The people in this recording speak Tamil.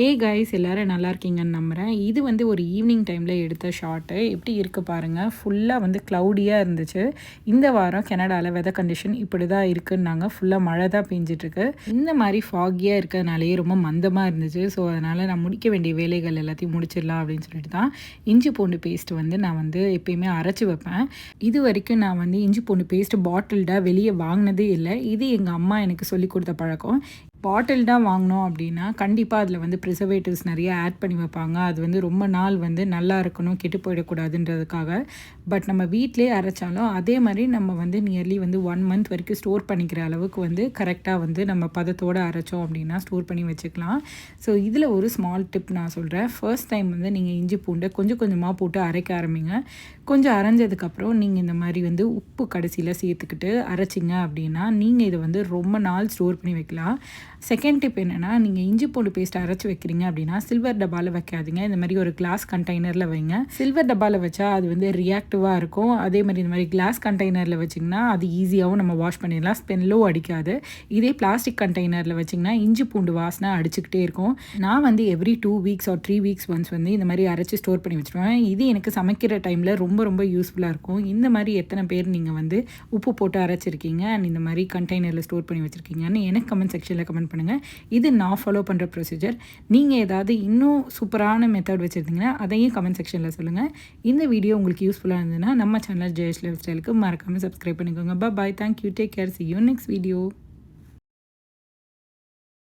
ஏ கைஸ் எல்லாரும் நல்லா இருக்கீங்கன்னு நம்புகிறேன் இது வந்து ஒரு ஈவினிங் டைமில் எடுத்த ஷாட்டு எப்படி இருக்குது பாருங்கள் ஃபுல்லாக வந்து க்ளவுடியாக இருந்துச்சு. இந்த வாரம் கனடாவில் வெதர் கண்டிஷன் இப்படி தான் இருக்குன்னாங்க ஃபுல்லாக மழை தான் பெஞ்சிட்ருக்கு இந்த மாதிரி ஃபாகியாக இருக்கிறதுனாலே ரொம்ப மந்தமாக இருந்துச்சு. ஸோ அதனால் நான் முடிக்க வேண்டிய வேலைகள் எல்லாத்தையும் முடிச்சிடலாம் அப்படின்னு சொல்லிட்டு தான் இஞ்சி பூண்டு பேஸ்ட் வந்து நான் வந்து எப்பயுமே அரைச்சி வைப்பேன். இது வரைக்கும் நான் வந்து இஞ்சி பூண்டு பேஸ்ட் பாட்டில்டாக வெளியே வாங்கினதே இல்லை. இது எங்கள் அம்மா எனக்கு சொல்லி கொடுத்த பழக்கம். பாட்டில்டாக வாங்கினோம் அப்படின்னா கண்டிப்பாக அதில் வந்து ப்ரிசர்வேட்டிவ்ஸ் நிறைய ஆட் பண்ணி வைப்பாங்க. அது வந்து ரொம்ப நாள் வந்து நல்லா இருக்கணும் கெட்டு போயிடக்கூடாதுன்றதுக்காக. பட் நம்ம வீட்டிலே அரைச்சாலும் அதே மாதிரி நம்ம வந்து நியர்லி வந்து ஒன் மந்த் வரைக்கும் ஸ்டோர் பண்ணிக்கிற அளவுக்கு வந்து கரெக்டாக வந்து நம்ம பதத்தோடு அரைச்சோம் அப்படின்னா ஸ்டோர் பண்ணி வச்சுக்கலாம். ஸோ இதில் ஒரு ஸ்மால் டிப் நான் சொல்கிறேன் ஃபர்ஸ்ட் டைம் வந்து நீங்கள் இஞ்சி பூண்டை கொஞ்சம் கொஞ்சமாக போட்டு அரைக்க ஆரம்பிங்க. கொஞ்சம் அரைஞ்சதுக்கப்புறம் நீங்கள் இந்த மாதிரி வந்து உப்பு கடைசியில் சேர்த்துக்கிட்டு அரைச்சிங்க அப்படின்னா நீங்கள் இதை வந்து ரொம்ப நாள் ஸ்டோர் பண்ணி வைக்கலாம். செகண்ட் டிப் என்னென்னா நீங்கள் இஞ்சி பூண்டு பேஸ்ட் அரைச்சி வைக்கிறீங்க அப்படின்னா சில்வர் டப்பாவில் வைக்காதீங்க. இந்த மாதிரி ஒரு கிளாஸ் கண்டெய்னரில் வைங்க. சில்வர் டப்பாவில் வச்சா அது வந்து ரியாக்டிவாக இருக்கும். அதே மாதிரி இந்த மாதிரி கிளாஸ் கண்டெய்னரில் வச்சிங்கன்னா அது ஈஸியாகவும் நம்ம வாஷ் பண்ணிடலாம். ஸ்பெல்லோ அடிக்காது. இதே பிளாஸ்டிக் கண்டெய்னரில் வச்சிங்கன்னா இஞ்சி பூண்டு வாசனை அடிச்சுக்கிட்டே இருக்கும். நான் வந்து every two weeks or three weeks once வந்து இந்த மாதிரி அரைச்சி ஸ்டோர் பண்ணி வச்சுருவேன். இது எனக்கு சமைக்கிற டைமில் ரொம்ப ரொம்ப யூஸ்ஃபுல்லாக இருக்கும். இந்த மாதிரி எத்தனை பேர் நீங்கள் வந்து உப்பு போட்டு அரைச்சிருக்கீங்க? அண்ட் இந்த மாதிரி கண்டெய்னரில் ஸ்டோர் பண்ணி வச்சுருக்கீங்கன்னு எனக்கு கமெண்ட் செக்ஷனில் கமெண்ட் பண்ணுங்கள் இது நான் ஃபாலோ பண்ணுற ப்ரொசீஜர் நீங்கள் ஏதாவது இன்னும் சூப்பரான மெத்தட் வச்சுருந்தீங்கன்னா அதையும் கமெண்ட் செக்ஷனில் சொல்லுங்கள் இந்த வீடியோ உங்களுக்கு யூஸ்ஃபுல்லாக இருந்ததுன்னா நம்ம சேனல் ஜெயஸ் லைஃப் ஸ்டைலுக்கு மறக்காமல் சப்ஸ்கிரைப் பண்ணிக்கோங்க. Bye thank you take care see you next video